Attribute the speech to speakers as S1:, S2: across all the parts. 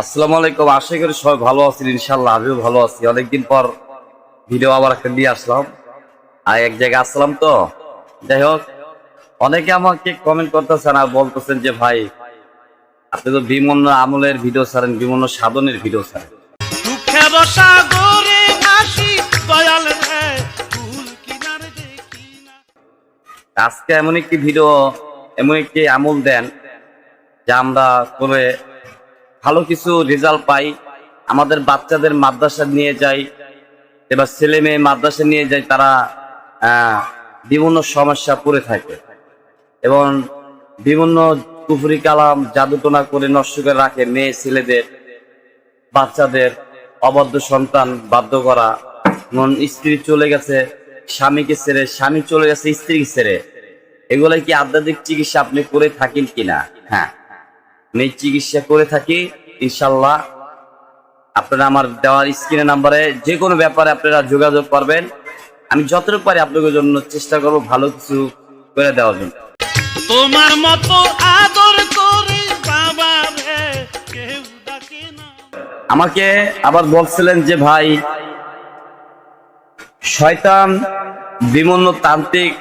S1: আসসালামু আলাইকুম। আশা করি সবাই ভালো আছেন ইনশাল্লাহ আমিও ভালো আছি। অনেকদিন পর ভিডিও আবার একটা নিয়ে আসলাম। আর এক জায়গায় আসলাম তো। যাই হোক অনেকে আমাকে কমেন্ট করতেছেন আর বলতেছেন যে ভাই আপনি তো বিমন্ন আমলের ভিডিও ছাড়েন বিমন্ন সাধনের ভিডিও ছাড়েন। আজকে এমন একটি ভিডিও এমন একটি আমল দেন যা আমরা করে ভালো কিছু রেজাল্ট পাই। আমাদের বাচ্চাদের মাদ্রাসা নিয়ে যাই, এবার ছেলে মেয়ে মাদ্রাসা নিয়ে যায় তারা বিভিন্ন সমস্যা পড়ে থাকে। এবং বিভিন্ন কুফরি কালাম জাদুটনা করে নষ্ট করে রাখে মেয়ে, ছেলেদের, বাচ্চাদের অবদ্ধ সন্তান বাধ্য করা। যেমন স্ত্রী চলে গেছে, স্বামীকে ছেড়ে, স্বামী চলে গেছে, স্ত্রীকে ছেড়ে। এগুলো কি আধ্যাত্মিক চিকিৎসা আপনি করে থাকেন কিনা? হ্যাঁ। আমি চিকিৎসা করে থাকি ইনশাল্লাহ আপনারা আমার দেওয়ার স্ক্রিনের নাম্বারে যে কোনো ব্যাপারে আপনারা যোগাযোগ করবেন। আমি যতটুকু পারি আপনাদের জন্য চেষ্টা করব ভালো কিছু করে দেওয়ার জন্য।
S2: তোমার মতো আদর করে বাবা কেউ ডাকে না।
S1: আমাকে আবার বলছিলেন যে ভাই শয়তান বিমন্ন তান্ত্রিক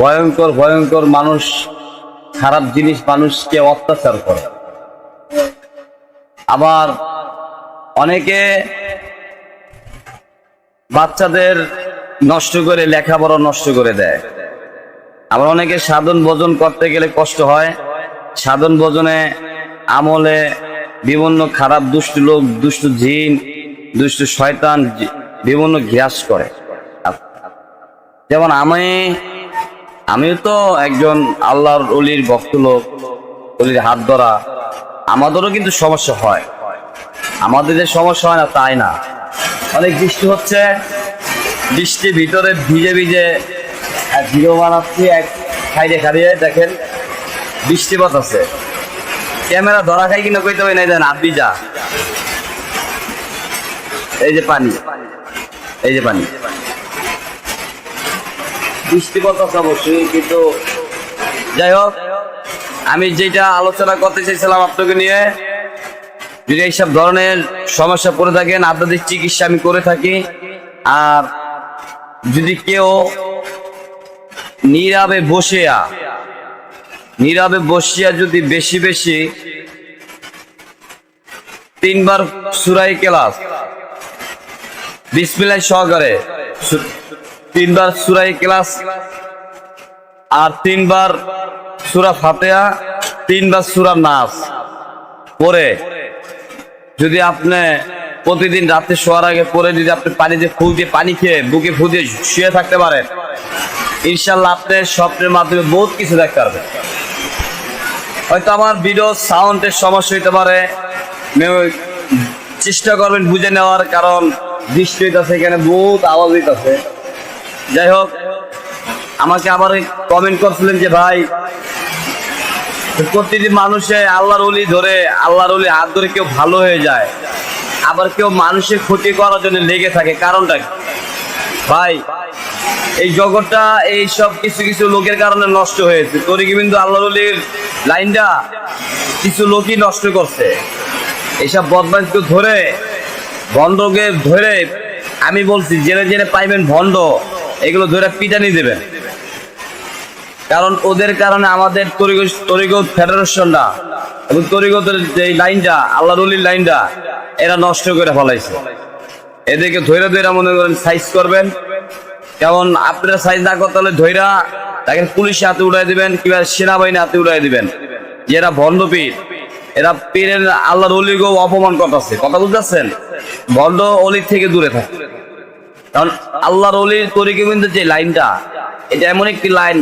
S1: ভয়ঙ্কর ভয়ঙ্কর মানুষ খারাপ জিনিস মানুষকে অত্যাচার করে। আবার অনেকে বাচ্চাদের নষ্ট করে, লেখাপড়া নষ্ট করে দেয়। আবার অনেকে সাধন ভোজন করতে গেলে কষ্ট হয়। সাধন ভোজনে আমলে বিভিন্ন খারাপ দুষ্ট লোক, দুষ্ট জিন, দুষ্ট শয়তান বিভিন্ন গ্রাস করে। যেমন আমি, আমিও তো একজন আল্লাহর অলির ভক্ত লোক, অলির হাত ধরা আমাদেরও কিন্তু সমস্যা হয়। আমাদের যে সমস্যা হয় না, তাই না? অনেক বৃষ্টি হচ্ছে, বৃষ্টির ভিতরে ভিজে ভিজে এক ভিডিও বানাচ্ছি, এক সাইডে খাড়িয়ে দেখেন বৃষ্টিপাত আছে ক্যামেরা ধরা খাই কিনা কইতে হবে না দেন আপনি যা। এই যে পানি, এই যে পানি। বৃষ্টিপাত আছে অবশ্যই, কিন্তু যাই হোক আমি যেটা আলোচনা করতে চাইছিলাম আপনাকে নিয়ে, যদি এইসব ধরনের সমস্যা পড়ে থাকেন, আপনাদের চিকিৎসা আমি করে থাকি। আর যদি কেউ নীরবে বসিয়া নীরবে বসিয়া যদি বেশি বেশি তিনবার সুরাই ক্লাস, বিসমিল্লাহ সহকারে তিনবার সুরাই ক্লাস, আর তিনবার সুরা ফাতেহা, তিনবার সুরা নাস। পরে যদি আপনি প্রতিদিন রাতে শোয়ার আগে পরে যদি আপনি পানিতে ফু দিয়ে পানি খেয়ে বুকে ফু দিয়ে শুয়ে থাকতে পারেন ইনশাল্লাহ আপনি স্বপ্নের মাধ্যমে বহুত কিছু দেখতে পারবেন। হয়তো আমার ভিডিও সাউন্ডের সমস্যা হইতে পারে। চেষ্টা করবেন বুঝে নেওয়ার, কারণ বৃষ্টি হইতেছে, এখানে বহুত আওয়াজ হইতেছে। যাই হোক, আমাকে আবার কমেন্ট করছিলেন যে, ভাই প্রতিদিন মানুষে আল্লাহর অলি ধরে, আল্লাহর অলি হাত ধরে কেউ ভালো হয়ে যায়। আবার কেউ মানুষের ক্ষতি করার জন্য লেগে থাকে, কারণটা? ভাই, এই জগৎটা, এই সব কিছু কিছু লোকের কারণে নষ্ট হয়েছে। তোর কি কিন্তু আল্লাহর অলির লাইনটা কিছু লোকই নষ্ট করছে। এইসব বদমাইশকে ধরে ভণ্ডকে ধরে, আমি বলছি, জেনে জেনে পাইবেন ভণ্ড, এগুলো ধরে পিটানি দেবেন। কারণ ওদের কারণে আমাদের তরিগত ফেডারেশনটা এবং তরিগতের যে লাইনটা আল্লাহ রলির লাইনটা, এরা নষ্ট করে ফলাইছে। এদেরকে ধৈর্য ধৈর্য মনে করেন সাইজ করবেন। যেমন আপনারা সাইজ না করতে হলে ধৈরা তাকে পুলিশে হাতে উড়াই দিবেন কিংবা সেনাবাহিনী হাতে উড়াই দিবেন। এরা ভণ্ড পীর, এরা পীরের আল্লাহর অলিকেও অপমান করতেছে। কথা বুঝতেছেন? ভণ্ড অলির থেকে দূরে থাকে। কারণ আল্লাহর অলির তরিকে কিন্তু যে লাইনটা, এটা এমন একটি লাইন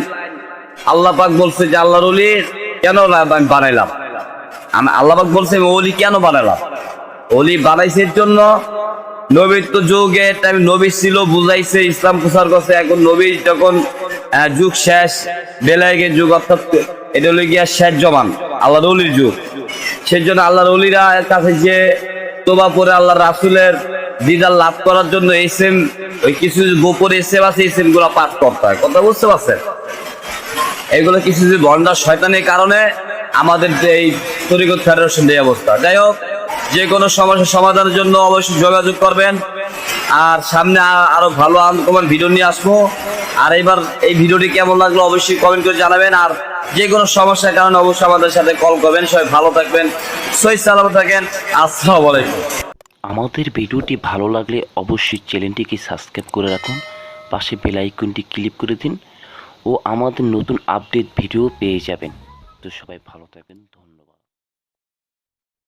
S1: আল্লাহ পাক বলছে যে আল্লাহর অলির কেন আমি বানাইলাম? আমি আল্লাহ পাক বলছে আমি অলি কেন বানাইলাম? অলি বানাইছে জন্য নবীর তো যুগে টাইম নবী ছিল, বুঝাইছে, ইসলাম প্রচার করছে। এখন নবী যখন যুগ শেষ, বেলায়েগের যুগ, অর্থাৎ এটা হলো গিয়া শেষ জমান আল্লাহর অলির যুগ। সেই জন্য আল্লাহর অলিরা কাছে যে তোবা পরে আল্লাহ রাসুলের দিদার লাভ করার জন্য এসএম ওই কিছু গোপরে এসএম আছে এসএম পাঠ করতে হয়। কথা বুঝতে পারছেন? এগুলো কিছু যে ভণ্ডার শয়তানের কারণে আমাদের এই তরিকত ফেডারেশন এই অবস্থা। যাই হোক, যে কোনো সমস্যার সমাধানের জন্য অবশ্যই যোগাযোগ করবেন। আর সামনে আরও ভালো আনকমন ভিডিও নিয়ে আসব। আর এবার এই ভিডিওটি কেমন লাগল অবশ্যই কমেন্ট করে জানাবেন। আর যে কোনো সমস্যার কারণে অবশ্যই আমাদের সাথে কল করবেন। সবাই ভালো থাকবেন সই সালামত থাকেন। আসসালামু আলাইকুম।
S3: আমাদের ভিডিওটি ভালো লাগলে অবশ্যই চ্যানেলটিকে সাবস্ক্রাইব করে রাখুন। পাশে বেল আইকনটি ক্লিক করে দিন। ও আমাদের নতুন আপডেট ভিডিও পেয়ে যাবেন। তো সবাই ভালো থাকবেন ধন্যবাদ।